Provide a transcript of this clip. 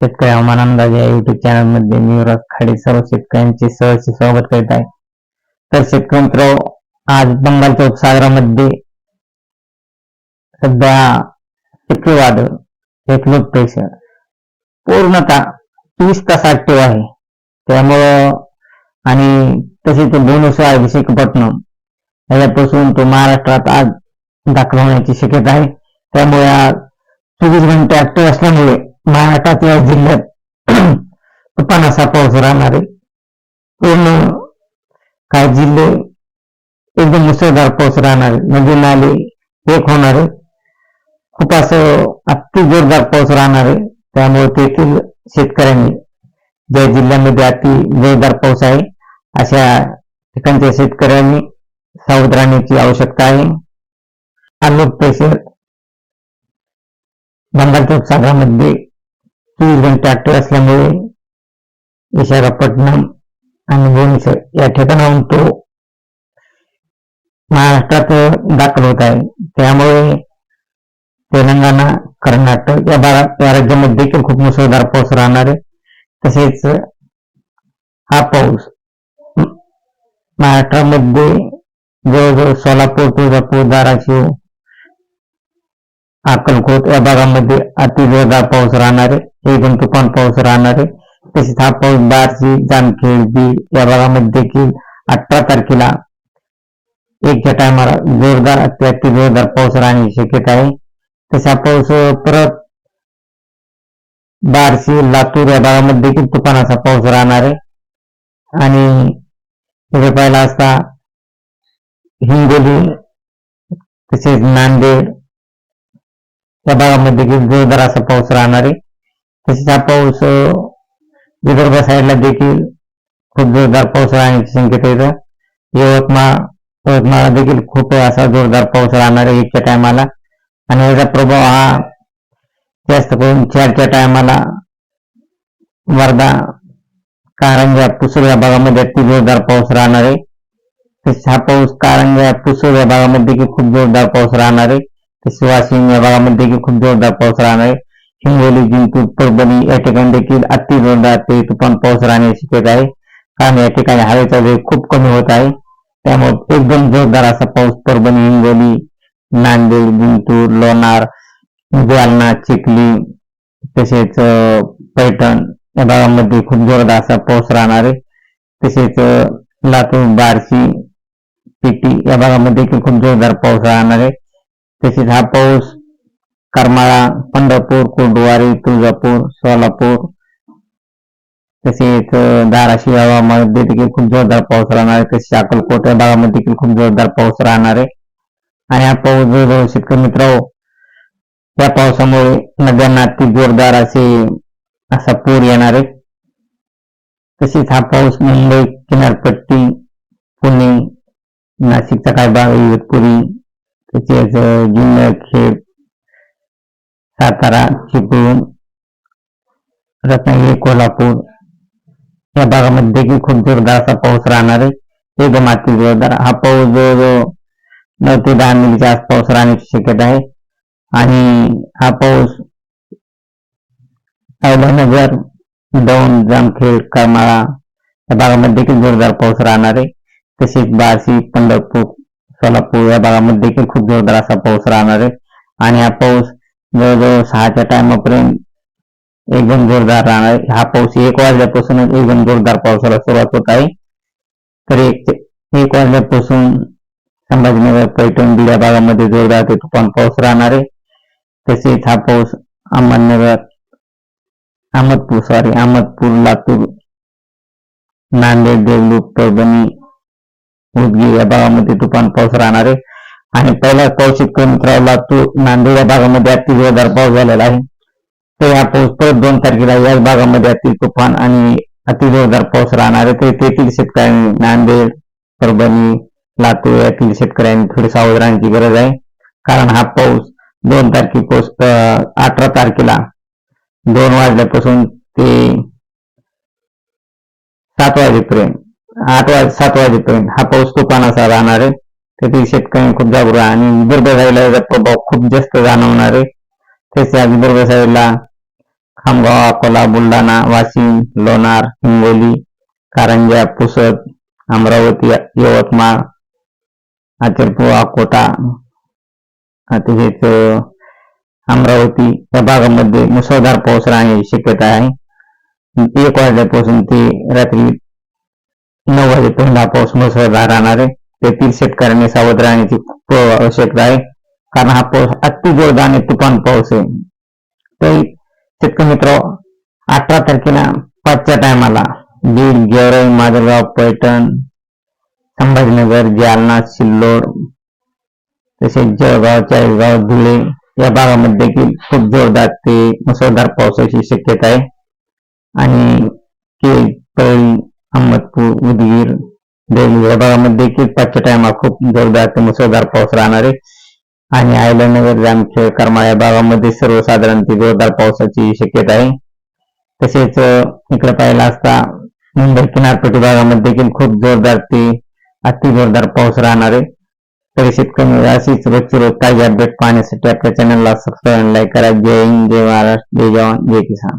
शेतकरी हवामान अंदाज या युट्यूब चॅनलमध्ये मी खाडे सर्व शेतकऱ्यांचे सहर्ष स्वागत करीत आहे. तर शेतकरी मित्र आज बंगालच्या उपसागरामध्ये सध्या चक्रीवादळ एक लो प्रेशर पूर्णतः तीस तास ऍक्टिव्ह आहे. त्यामुळं आणि तसे ते भुवनेश्वर विशाखापट्टणम. याच्यापासून तो महाराष्ट्रात आज दाखल होण्याची शक्यता आहे. त्यामुळे आज चोवीस घंटे ऍक्टिव्ह असल्यामुळे महाराष्ट्रात या जिल्ह्यात तुफान असा पाऊस राहणार आहे. पूर्ण काही जिल्हे एकदम मुसळधार पाऊस राहणार आहे. नदी नाले एक होणार आहे. खूप असं अति जोरदार पाऊस राहणार आहे. त्यामुळे तेथील शेतकऱ्यांनी ज्या जिल्ह्यामध्ये अति जोरदार पाऊस आहे अशा ठिकाणच्या शेतकऱ्यांनी सावध राहण्याची आवश्यकता आहे. अलोक प्रेशर बंगालच्या उपसागरामध्ये चोवीस घंटे ऍक्टिव्ह असल्यामुळे विशाखापट्टणम आणि भुवनेश्वर या ठिकाणाहून तो महाराष्ट्रात दाखल होत आहे. त्यामुळे तेलंगणा कर्नाटक या भागात या राज्यामध्ये देखील खूप मुसळधार पाऊस राहणार आहे. तसेच हा पाऊस महाराष्ट्रामध्ये जवळजवळ सोलापूर तुळजापूर धाराशिव अक्कलकोट या भागामध्ये अतिजोरदार पाऊस राहणार आहे. एकदम तुफान पाऊस राहणार. आहे तसेच हा पाऊस बार्शी जामखेड बीड या भागामध्ये देखील अठरा तारखेला एकच्या टायमाला जोरदार अति जोरदार पाऊस राहण्याची शक्यता आहे. तसा पाऊस परत बार्शी लातूर या भागामध्ये देखील तुफान असा पाऊस राहणार. आहे आणि पुढे पाहिला असता हिंगोली तसेच नांदेड या भागामध्ये देखील जोरदार असा पाऊस राहणार. आहे तसेच हा पाऊस विदर्भ साईडला देखील खूप जोरदार पाऊस राहण्याची शक्यता येतं यवतमाळ यवतमाळला देखील खूप असा जोरदार पाऊस राहणार आहे एकच्या टायमाला आणि याचा प्रभाव हा जास्त करून चारच्या टायमाला वर्धा कारंजा पुसद या भागामध्ये अति जोरदार पाऊस राहणार आहे. तसेच हा पाऊस कारंजा पुसद या भागामध्ये देखील खूप जोरदार पाऊस राहणार आहे. तसेच वाशिम या भागामध्ये देखील खूप जोरदार पाऊस राहणार आहे. हिंगोली जिंतूर परभणी या ठिकाणी देखील अति जोरदार ते तुफान पाऊस राहण्याची शक्यता आहे. कारण या ठिकाणी हवेचा वेग खूप कमी होत आहे. त्यामुळे एकदम जोरदार असा पाऊस परभणी हिंगोली नांदेड जिंतूर लोणार जालना चिखली तसेच पैठण या भागामध्ये खूप जोरदार असा पाऊस राहणार आहे. तसेच लातूर बार्शी पिटी या भागामध्ये देखील खूप जोरदार पाऊस राहणार आहे. तसेच हा पाऊस करमाळा पंढरपूर कोंडवारी तुळजापूर सोलापूर. तसेच धाराशिव या भागामध्ये देखील खूप जोरदार पाऊस राहणार आहे. तसेच अकलकोट या भागामध्ये देखील खूप जोरदार पाऊस राहणार आहे. आणि हा पाऊस जवळजवळ शेतकरी मित्र या पावसामुळे नद्यांना अति जोरदार असे असा पूर येणार आहे. तसेच हा पाऊस मुंबई किनारपट्टी पुणे नाशिकचा काही भाग इगतपुरी. तसेच जुन्नर खेड सातारा चिपळूण रत्नागिरी कोल्हापूर या भागामध्ये देखील खूप जोरदार असा पाऊस राहणार आहे. एकदम अति जोरदार हा पाऊस जवळजवळ नऊ ते दहा मिलीच्या आसपास राहण्याची शक्यता आहे. आणि हा पाऊस अहिल्यानगर दौंड जामखेड करमाळा या भागामध्ये देखील जोरदार पाऊस राहणार आहे. तसेच बार्शी पंढरपूर सोलापूर या भागामध्ये देखील खूप जोरदार असा पाऊस राहणार आहे. आणि हा पाऊस जवळजवळ सहाच्या टायमापर्यंत एकदम जोरदार राहणार हा पाऊस एक वाजल्यापासूनच एकदम जोरदार पावसाला सुरुवात होत आहे. तर एक एक वाजल्यापासून संभाजीनगर पैठण दिल्या भागामध्ये जोरदार ते तुफान पाऊस राहणार आहे. तसेच हा पाऊस अहमदनगर अहमदपूर सॉरी अहमदपूर लातूर नांदेड देवलूक परभणी उदगीर या भागामध्ये तुफान पाऊस राहणार आहे. आणि पहिला कौशिक शेतकरी मित्रांनो लातूर नांदेड या भागामध्ये अतिजोरदार पाऊस झालेला आहे. तर या पाऊस परत दोन तारखेला याच भागामध्ये अति तुफान आणि अतिजोरदार पाऊस राहणार आहे. तर तेथील शेतकऱ्यांनी नांदेड परभणी लातूर यातील शेतकऱ्यांनी थोडी सावध राहण्याची गरज आहे. कारण हा पाऊस दोन तारखेपासून अठरा तारखेला दोन वाजल्यापासून ते सात वाजेपर्यंत आठ वाज सात वाजेपर्यंत हा पाऊस तुफान असा राहणार आहे. तेथील शेतकरी खूप जागरूक आहे आणि विदर्भ साईडला याचा प्रभाव खूप जास्त जाणवणार आहे तसेच विदर्भ साईडला खामगाव अकोला बुलढाणा वाशिम लोणार हिंगोली कारंजा पुसद अमरावती यवतमाळ आचरपूर अकोटा तसेच अमरावती या भागामध्ये मुसळधार पाऊस राहण्याची शक्यता आहे. एक वाजल्यापासून ते रात्री नऊ वाजेपर्यंत हा पाऊस मुसळधार राहणार आहे. तेथील शेतकऱ्यांनी सावध राहण्याची खूप आवश्यकता आहे. कारण हा पाऊस अति जोरदार आणि तुफान पाऊस आहे. तर शेतकरी मित्र अठरा तारखेला पाचच्या टायमाला बीड गेवराई माजलगाव पैठण संभाजीनगर जालना सिल्लोड तसेच जळगाव चाळीसगाव धुळे या भागामध्ये देखील खूप जोरदार ते मुसळधार पावसाची शक्यता आहे. आणि केळी तळी अहमदपूर उदगीर देवळी भागामध्ये देखील पाचच्या टायमा खूप जोरदार ते मुसळधार पाऊस राहणार. आहे आणि आयलनगर जामखेड करमाळा या भागामध्ये सर्वसाधारण ते जोरदार पावसाची शक्यता आहे. तसेच इकडे पाहिलं असता मुंबई किनारपट्टी भागामध्ये देखील खूप जोरदार ते अति जोरदार पाऊस राहणार. आहे तरी शेतकरी अशीच रोजची रोज काही अपडेट पाहण्यासाठी आपल्या चॅनलला सबस्क्राईब लाईक करा. जय हिंद जय महाराष्ट्र जय जवान जय किसान.